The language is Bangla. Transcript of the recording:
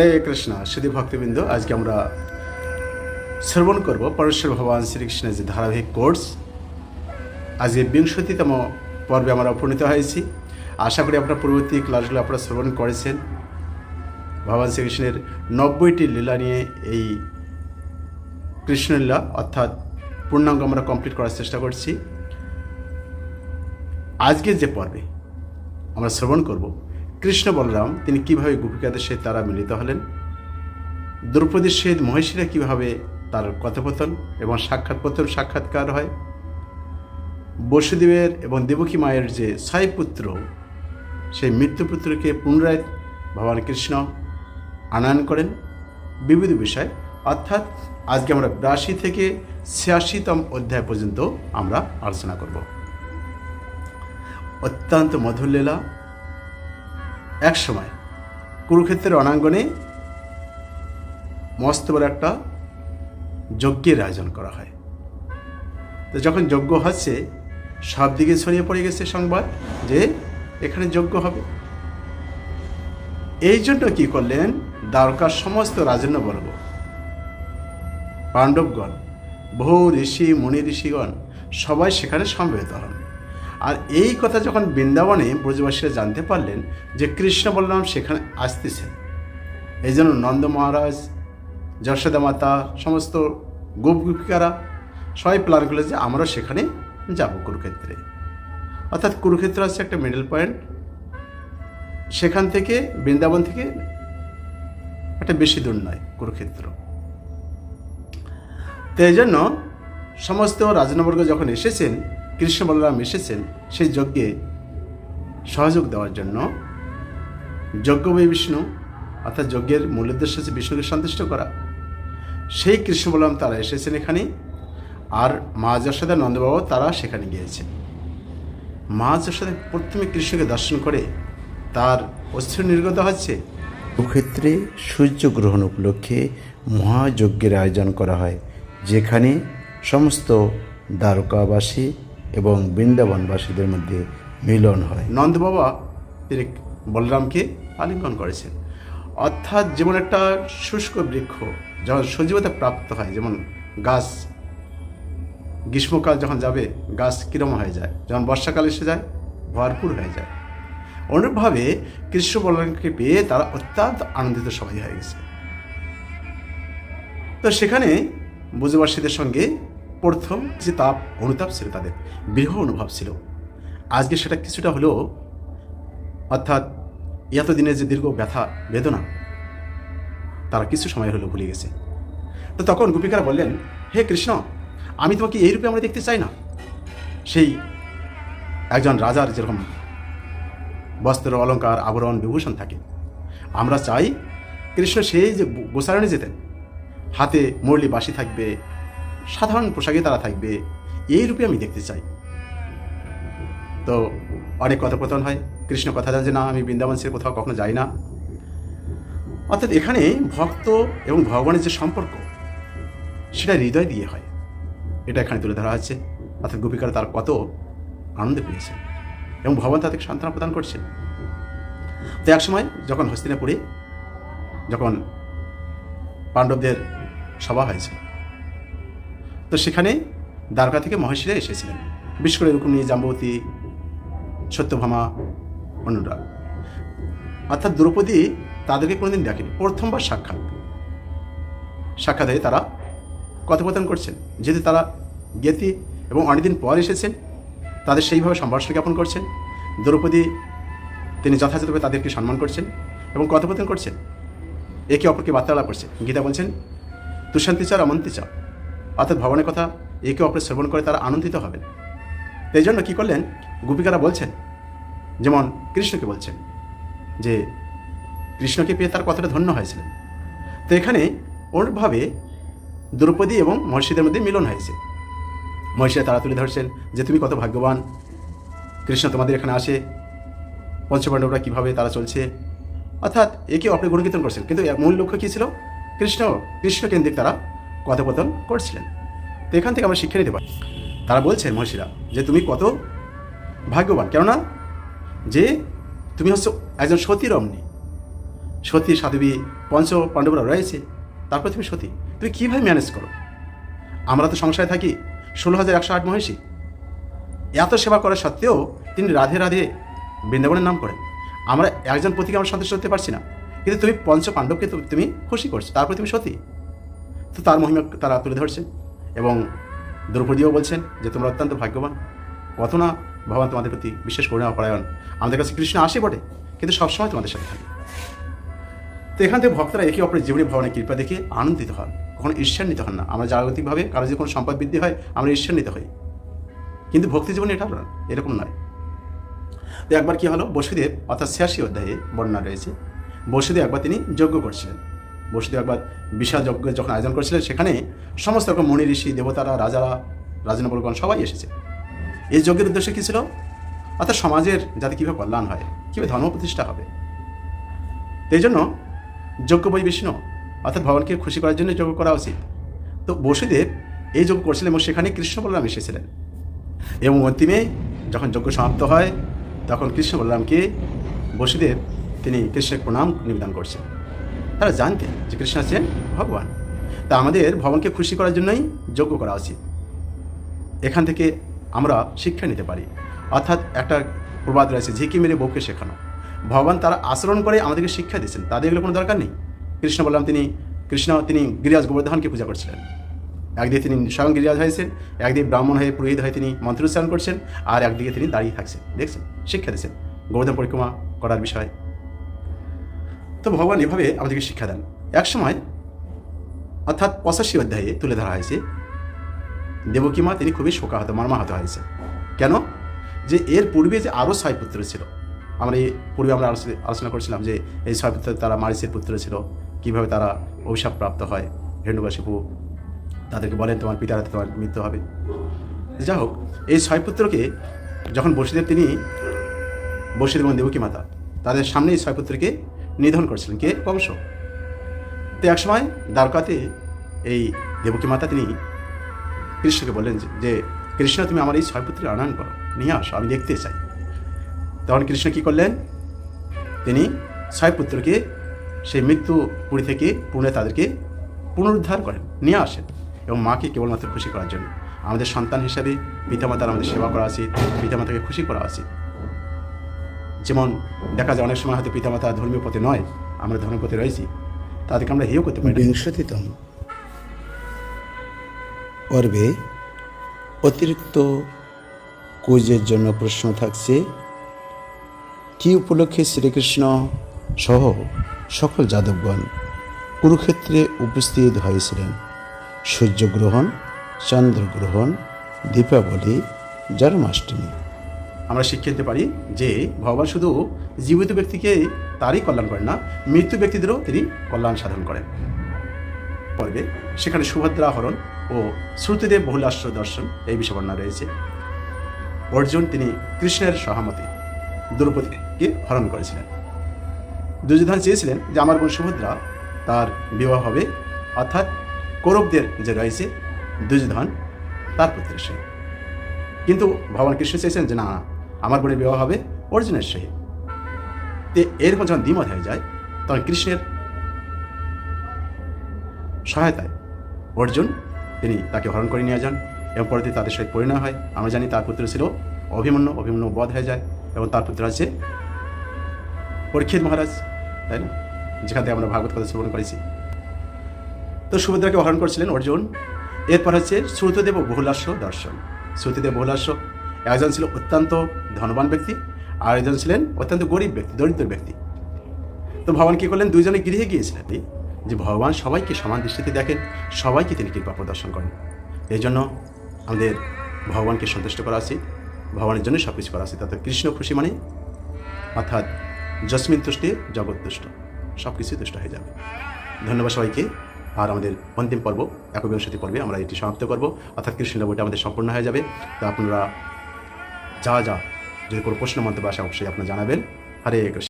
হরে কৃষ্ণ সুধী ভক্তবৃন্দ, আজকে আমরা শ্রবণ করব পরমেশ্বর ভগবান শ্রীকৃষ্ণের যে ধারাবাহিক কোর্স। আজকে বিংশতিতম পর্বে আমরা উপনীত হয়েছি। আশা করি আপনার পূর্ববর্তী ক্লাসগুলো আপনারা শ্রবণ করেছেন। ভগবান শ্রীকৃষ্ণের নব্বইটি লীলা নিয়ে এই কৃষ্ণলীলা, অর্থাৎ পূর্ণাঙ্গ আমরা কমপ্লিট করার চেষ্টা করছি। আজকের যে পর্বে আমরা শ্রবণ করব কৃষ্ণ বলরাম, তিনি কীভাবে গোপিকাদের সহিত তারা মিলিত হলেন? দ্রৌপদীর সহিত মহিষীরা কীভাবে তার কথোপথন এবং সাক্ষাৎ প্রথম সাক্ষাৎকার হয়? বসুদেবের এবং দেবকী মায়ের যে ছয় পুত্র, সেই মৃত্যুপুত্রকে পুনরায় ভগবান কৃষ্ণ আনয়ন করেন। বিবিধ বিষয়, অর্থাৎ আজকে আমরা বিরাশি থেকে ছিয়াশিতম অধ্যায় পর্যন্ত আমরা আলোচনা করব। অত্যন্ত মধুর লীলা এক সময় কুরুক্ষেত্রের অনাঙ্গনে মস্ত বড় একটা যজ্ঞের আয়োজন করা হয়। তো যখন যজ্ঞ হচ্ছে, সব দিকে ছড়িয়ে পড়ে গেছে সংবাদ যে এখানে যজ্ঞ হবে। এই জন্য কি করলেন? দ্বারকার সমস্ত রাজন্যবর্গ, পাণ্ডবগণ, বহু ঋষি, মুনি ঋষিগণ সবাই সেখানে সমবেত হন। আর এই কথা যখন বৃন্দাবনে ব্রজবাসীরা জানতে পারলেন যে কৃষ্ণ বলরাম সেখানে আসতেছেন এই জন্য নন্দ মহারাজ, যশোদা মাতা, সমস্ত গোপগোপিকারা সবাই প্ল্যান করল যে আমরা সেখানে যাব কুরুক্ষেত্রে। অর্থাৎ কুরুক্ষেত্র আছে একটা মিডল পয়েন্ট সেখান থেকে বৃন্দাবন থেকে একটা বেশি দূর নয় কুরুক্ষেত্র। তো এই জন্য সমস্ত রাজনবর্গ যখন এসেছেন কৃষ্ণ বলরাম এসেছেন সেই যজ্ঞে সহযোগ দেওয়ার জন্য। যজ্ঞময় বিষ্ণু, অর্থাৎ যজ্ঞের মূল উদ্দেশ্য হচ্ছে বিষ্ণুকে সন্তুষ্ট করা। সেই কৃষ্ণ বলরাম তারা এসেছেন এখানে, আর মা যশোদা নন্দবাবু তারা সেখানে গিয়েছেন। মা যশোদা প্রথমে কৃষ্ণকে দর্শন করে তার অস্ত্র নির্গত হচ্ছে। কুরুক্ষেত্রে সূর্যগ্রহণ উপলক্ষে মহাযজ্ঞের আয়োজন করা হয়, যেখানে সমস্ত দ্বারকাবাসী এবং বৃন্দাবনবাসীদের মধ্যে মিলন হয়। নন্দবাবা, তিনি বলরামকে আলিঙ্গন করেছেন। অর্থাৎ যেমন একটা শুষ্ক বৃক্ষ, যখন সজীবতা প্রাপ্ত হয়, যেমন গাছ, গ্রীষ্মকাল যখন যাবে, গাছ কিরম হয়ে যায়, যখন বর্ষাকাল এসে যায়, ভরপুর হয়ে যায়। অনুরূপভাবে কৃষ্ণ বলরামকে পেয়ে তারা অত্যন্ত আনন্দিত সবাই হয়ে গেছে। তো সেখানে ব্রজবাসীদের সঙ্গে প্রথম যে তাপ অনুতাপ ছিল তাদের, বিরহ অনুভব ছিল। আজকে সেটা কিছুটা হলেও, অর্থাৎ এতদিনের যে দীর্ঘ ব্যথা, বেদনা, তারা কিছু সময় হলেও ভুলে গেছে। তো তখন গোপিকারা বললেন, হে কৃষ্ণ, আমি তোমাকে এই রূপে আমরা দেখতে চাই না। সেই একজন রাজার যেরকম বস্ত্র, অলঙ্কার, আবরণ, বিভূষণ থাকে, আমরা চাই কৃষ্ণ সেই যে গোসারণে যেতেন। হাতে মুরলি বাসি থাকবে সাধারণ পোশাকে তারা থাকবে। এই রূপে আমি দেখতে চাই। তো অনেক কথোপকথন হয়। কৃষ্ণ কথা জান যে, না, আমি বৃন্দাবন সে কোথাও কখনো যাই না। অর্থাৎ এখানে ভক্ত এবং ভগবানের যে সম্পর্ক, সেটা হৃদয় দিয়ে হয়। এটা এখানে তুলে ধরা হচ্ছে অর্থাৎ গোপিকারা তার কত আনন্দ পেয়েছে এবং ভগবান তাদেরকে সান্ত্বনা প্রদান করছেন তো এক সময় যখন হস্তিনাপুরে, যখন পাণ্ডবদের সভা হয়েছিল তো সেখানে দ্বারকা থেকে মহেশীরা এসেছিলেন। বিশেষ করে এরকম নিয়ে জাম্বতী সত্যভামা অন্যরা অর্থাৎ দ্রৌপদী তাদেরকে কোনোদিন ডাকেনি প্রথমবার সাক্ষাৎ। সাক্ষাৎ হয়ে তারা কথোপকথন করছেন। যেহেতু তারা জ্ঞাতি এবং অনেকদিন পর এসেছেন, তাদের সেইভাবে সম্ভাষণ জ্ঞাপন করছেন। দ্রৌপদী তিনি যথাযথভাবে তাদেরকে সম্মান করছেন এবং কথোপকথন করছেন। একে অপরকে বার্তালাপ করছেন। গীতা বলছেন, তুষান্তি চার অমন্তি চা অর্থাৎ ভগবানের কথা একে অপরে শ্রবণ করে তারা আনন্দিত হবেন। তো এই জন্য কী করলেন? গোপিকারা বলছেন, যেমন কৃষ্ণকে বলছেন, যে কৃষ্ণকে পেয়ে তার কতটা ধন্য হয়েছিলেন। তো এখানে ওরভাবে দ্রৌপদী এবং মহর্ষিদের মধ্যে মিলন হয়েছে। মহর্ষিরা তারা তুলে ধরছেন যে তুমি কত ভাগ্যবান, কৃষ্ণ তোমাদের এখানে আসে, পঞ্চপাণ্ডবরা কীভাবে তারা চলছে। অর্থাৎ একে অপরে গুণকীর্তন করছেন। কিন্তু মূল লক্ষ্য কী ছিল? কৃষ্ণ কৃষ্ণকেন্দ্রিক তারা কথোপকথন করছিলেন। তো এখান থেকে আমরা শিক্ষা নিতে পারি। তারা বলছেন মহর্ষিরা, যে তুমি কত ভাগ্যবান। কেননা, যে তুমি হচ্ছে একজন সতী রমণী সতী, সাধবী, পঞ্চ পাণ্ডবরা রয়েছে, তারপর তুমি সতী। তুমি কীভাবে ম্যানেজ করো? আমরা তো সংসারে থাকি ষোলো হাজার একশো আট মহিষী এত সেবা করা সত্ত্বেও তিনি রাধে রাধে বৃন্দাবনের নাম করেন। আমরা একজন প্রতীকে আমরা সন্তুষ্ট হতে পারছি না। কিন্তু তুমি পঞ্চ পাণ্ডবকে তুমি খুশি করছ, তারপর তুমি সতী। তো তার মহিমা তারা তুলে ধরছে এবং দ্রৌপদীও বলছেন যে, তোমরা অত্যন্ত ভাগ্যবান। কত না ভগবান তোমাদের প্রতি বিশেষ করুণা পরায়ণ। আমাদের কাছে কৃষ্ণ আসে বটে, কিন্তু সবসময় তোমাদের সাথে থাকে। তো এখান থেকে ভক্তরা একে অপরের জীবনী ভগবানের কৃপা দেখে আনন্দিত হন। কখনো ঈর্ষান্বিত হন না। আমরা জাগতিকভাবে কারও যদি কোনো সম্পদ বৃদ্ধি হয়, আমরা ঈর্ষান্বিত হই। কিন্তু ভক্তি জীবনে এটা এরকম নয়। তো একবার কি হলো? বসুদেব, অর্থাৎ ছিয়াশি অধ্যায়ে বর্ণনা রয়েছে। বসুদেব একবার তিনি যজ্ঞ করছিলেন। বসুদেব একবার বিশাল যজ্ঞ যখন আয়োজন করেছিলেন, সেখানে সমস্ত রকম মণি ঋষি, দেবতারা, রাজারা রাজনবলগণ সবাই এসেছে। এই যজ্ঞের উদ্দেশ্য কী ছিল? অর্থাৎ সমাজের যাতে কীভাবে কল্যাণ হয়, কীভাবে ধর্ম প্রতিষ্ঠা হবে। এই জন্য যজ্ঞ বই বিষ্ণু, অর্থাৎ ভগবানকে খুশি করার জন্য যজ্ঞ করা উচিত। তো বসুদেব এই যজ্ঞ করছিলেন এবং সেখানে কৃষ্ণ বলরাম এসেছিলেন। এবং অন্তিমে যখন যজ্ঞ সমাপ্ত হয়, তখন কৃষ্ণ বলরামকে বসুদেব, তিনি কৃষ্ণের প্রণাম নিবেদন করছেন। তারা জানতেন যে কৃষ্ণ আছেন ভগবান। তা আমাদের ভগবানকে খুশি করার জন্যই যজ্ঞ করা উচিত। এখান থেকে আমরা শিক্ষা নিতে পারি। অর্থাৎ একটা প্রবাদ রয়েছে, ঝিকি মেরে বউকে শেখানো। ভগবান তারা আচরণ করে আমাদেরকে শিক্ষা দিয়েছেন তাদের এগুলো কোনো দরকার নেই। কৃষ্ণ বললাম, তিনি কৃষ্ণ, তিনি গিরিরাজ গোবর্ধনকে পূজা করছিলেন। একদিকে তিনি স্বয়ং গিরিরাজ হয়েছেন, একদিকে ব্রাহ্মণ হয়ে পুরোহিত হয়ে তিনি মন্ত্রোচ্চারণ করছেন, আর একদিকে তিনি দাঁড়িয়ে থাকছেন। দেখছেন, শিক্ষা দিয়েছেন। গোবর্ধন পরিক্রমা করার বিষয় তো ভগবান এভাবে আমাদেরকে শিক্ষা দেন। একসময় অর্থাৎ পঁচাশি অধ্যায়ে তুলে ধরা হয়েছে দেবকী মা তিনি খুবই শোকাহত, মর্মাহত হয়েছে কেন? যে এর পূর্বে যে আরও ছয় পুত্র ছিল, আমরা এই পূর্বে আমরা আলোচনা- আলোচনা করছিলাম যে এই ছয় পুত্র তারা মারিসের পুত্র ছিল, কীভাবে তারা অভিশাপ প্রাপ্ত হয় হেণ্ডুবাসীপু তাদেরকে বলেন, তোমার পিতার হাতে তোমার মৃত্যু হবে। যাই হোক, এই ছয় পুত্রকে যখন বসুদেব, তিনি বসুদেব এবং দেবকী মাতা তাদের সামনে এই ছয় পুত্রকে নিধন করেছিলেন কে? কংস তো একসময় দ্বারকাতে এই দেবকী মাতা তিনি কৃষ্ণকে বললেন যে- কৃষ্ণ, তুমি আমার এই ছয় পুত্রের আনয়ন করো, নিয়ে আসো, আমি দেখতে চাই। তখন কৃষ্ণ কী করলেন? তিনি ছয় পুত্রকে সেই মৃত্যু পুরী থেকে পুনে তাদেরকে পুনরুদ্ধার করেন, নিয়ে আসেন এবং মাকে কেবলমাত্র খুশি করার জন্য। আমাদের সন্তান হিসাবে পিতামাতার আমাদের সেবা করা উচিত, পিতামাতাকে খুশি করা উচিত। যেমন দেখা যায় অনেক সময় হয়তো পিতামাতা ধর্মীয় পথে নয়, আমরা ধর্মের পথে রয়েছি, তাদেরকে আমরা হেয় করতে পারি। বিংশতিতম পর্বে অতিরিক্ত কুইজের জন্য প্রশ্ন থাকছে, কি উপলক্ষে শ্রীকৃষ্ণ সহ সকল যাদবগণ কুরুক্ষেত্রে উপস্থিত হয়েছিলেন সূর্যগ্রহণ, চন্দ্রগ্রহণ, দীপাবলি, জন্মাষ্টমী আমরা শিক্ষা দিতে পারি যে ভগবান শুধু জীবিত ব্যক্তিকে তারই কল্যাণ করেন না, মৃত্যু ব্যক্তিদেরও তিনি কল্যাণ সাধন করেন। পর্বে সেখানে সুভদ্রা হরণ ও শ্রুতিদেব বহুলাশ্র দর্শন এই বিষয় বর্ণনা রয়েছে। অর্জুন তিনি কৃষ্ণের সহমতে দ্রৌপদীকে হরণ করেছিলেন। দুর্যোধন চেয়েছিলেন যে আমার বোন সুভদ্রা তার বিবাহ হবে, অর্থাৎ কৌরবদের যে রয়েছে, দুর্যোধন তার পুত্রের কিন্তু ভগবান কৃষ্ণ চেয়েছেন যে না আমার বোনের বিবাহ হবে, অর্জুনের সহিত তে এরকম যখন দ্বিমত হয়ে যায়, তখন কৃষ্ণের সহায়তায় অর্জুন, তিনি তাকে হরণ করে নিয়ে যান এবং পরবর্তী তাদের সহিত পরিণয় হয়। আমরা জানি তার পুত্র ছিল অভিমন্যু অভিমন্যু বধ হয়ে যায় এবং তার পুত্র আছে পরীক্ষিত মহারাজ, তাই না? যেখান থেকে আমরা ভাগবত কথা শ্রবণ করেছি। তো সুভদ্রাকে হরণ করছিলেন অর্জুন। এরপর হচ্ছে শ্রুতদেব বহুলাস্য দর্শন। শ্রুতিদেব বহুলাস্য একজন ছিল অত্যন্ত ধনবান ব্যক্তি, আর একজন ছিলেন অত্যন্ত গরিব ব্যক্তি, দরিদ্র ব্যক্তি। তো ভগবান কী করলেন? দুইজনে গৃহে গিয়েছিলেন যে ভগবান সবাইকে সমান দৃষ্টিতে দেখেন, সবাইকে তিনি কৃপা প্রদর্শন করেন। এই জন্য আমাদের ভগবানকে সন্তুষ্ট করা উচিত। ভগবানের জন্য সব কিছু করা উচিত। অর্থাৎ কৃষ্ণ খুশি মানে অর্থাৎ জসমিন তুষ্টে, জগৎ তুষ্ট। সব কিছুই তুষ্ট হয়ে যাবে। ধন্যবাদ সবাইকে। আর আমাদের অন্তিম পর্ব, একবিংশতি পর্বে আমরা এটি সমাপ্ত করব। অর্থাৎ কৃষ্ণ বইটা আমাদের সম্পূর্ণ হয়ে যাবে। তো আপনারা যা যা যদি কোনো প্রশ্ন মন্তব্য আসে অবশ্যই আপনারা জানাবেন। হরে কৃষ্ণ।